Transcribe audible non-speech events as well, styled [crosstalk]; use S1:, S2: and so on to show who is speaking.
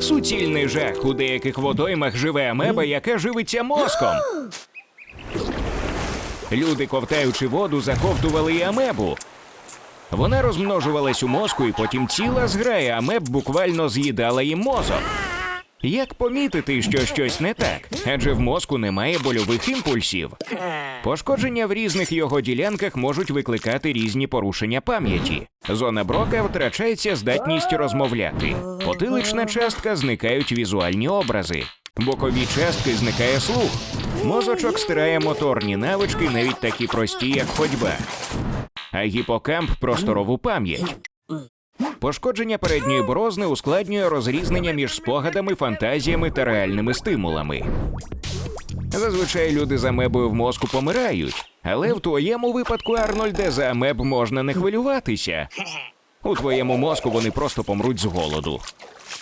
S1: Суцільний жах у деяких водоймах живе амеба, яка живиться мозком. Люди, ковтаючи воду, заковтували і амебу. Вона розмножувалась у мозку, і потім ціла зграя амеб буквально з'їдала їм мозок. Як помітити, що щось не так? Адже в мозку немає больових імпульсів. Пошкодження в різних його ділянках можуть викликати різні порушення пам'яті. Зона брока втрачається здатність розмовляти. Потилична частка зникають візуальні образи. Бокові частки зникає слух. Мозочок стирає моторні навички, навіть такі прості, як ходьба. А гіпокамп просторову пам'ять. Пошкодження передньої [gasps] борозни ускладнює розрізнення між спогадами, фантазіями та реальними стимулами. Зазвичай люди з амебою в мозку помирають, але в твоєму випадку, Арнольде, за амеб можна не хвилюватися. У твоєму мозку вони просто помруть з голоду.